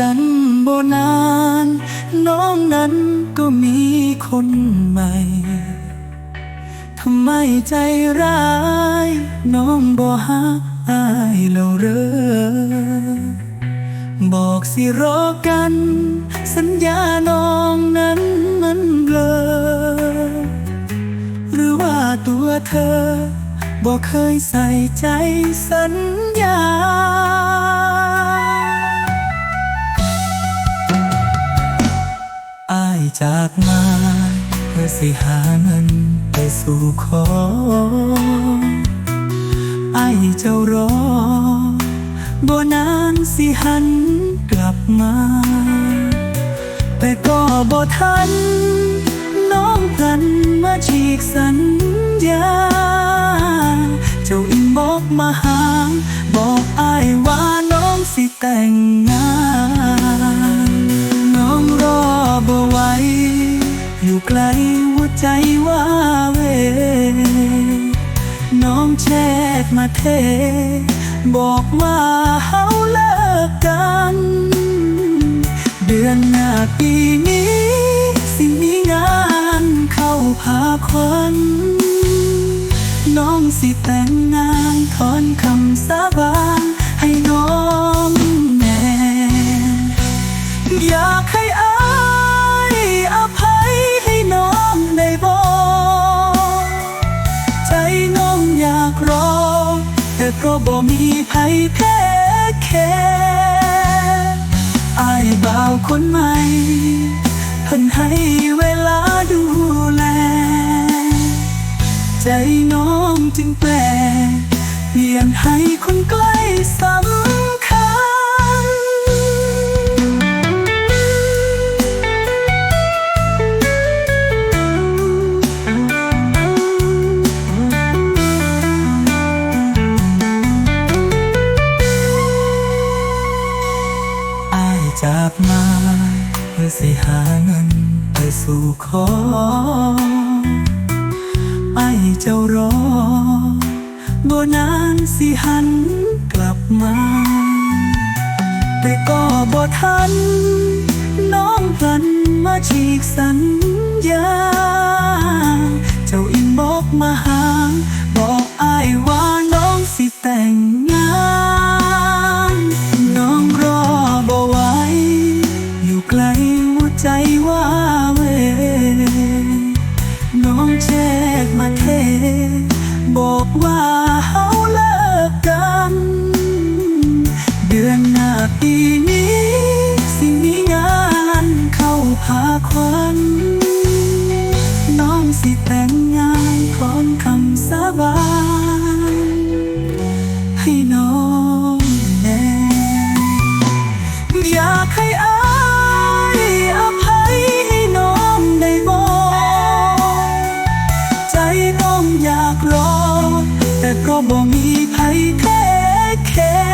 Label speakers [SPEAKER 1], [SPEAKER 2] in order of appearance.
[SPEAKER 1] กันโบนาน น้องนั้นก็มีคนใหม่ ทำไมใจร้าย น้องบ่หาอายแล้วเรอบอกสิรอกัน สัญญาน้องนั้นมันเบลอ หรือว่าตัวเธอบอกเคยใส่ใจสัญญา จากมาเพื่อสิหาเงินไปสู่ขอไอเจ้ารอบ่นานสิหันกลับมา แต่ก็บ่ทัน น้องกันมาฉีกสัญญา เจ้าอินบอกมาหา บอกไอายว่าน้องสิแต่ง กมาเท บอกว่าเฮาเลิกกัน เดือนหน้าปีนี้ สิมีงานเข้าพาควันน้องสิแต่งงานถอนคำสาบาน แต่ก็บ่มีภัยแพ้แค่อายบ่าวคนใหม่เพิ่นให้เวลาดูแล ใจน้องจึงแปลเปลี่ยนให้คนใกล้สา จากมาเพื่อสิหาเงินไปสู่ขอไอ้เจ้ารอบ่นานสิหันกลับมา แต่ก็บ่ทัน น้องพลันมาฉีกสัญญา เจ้าอินบอกมา ใจว่าเวน้องแชทมาเท บอกว่าเฮาเลิกกัน เดือนหน้าปีนี้ สิมีงานเข้าพาควันน้องสิแต่งงานพร้อมคำสาบาน บ่มีไผแค่แค่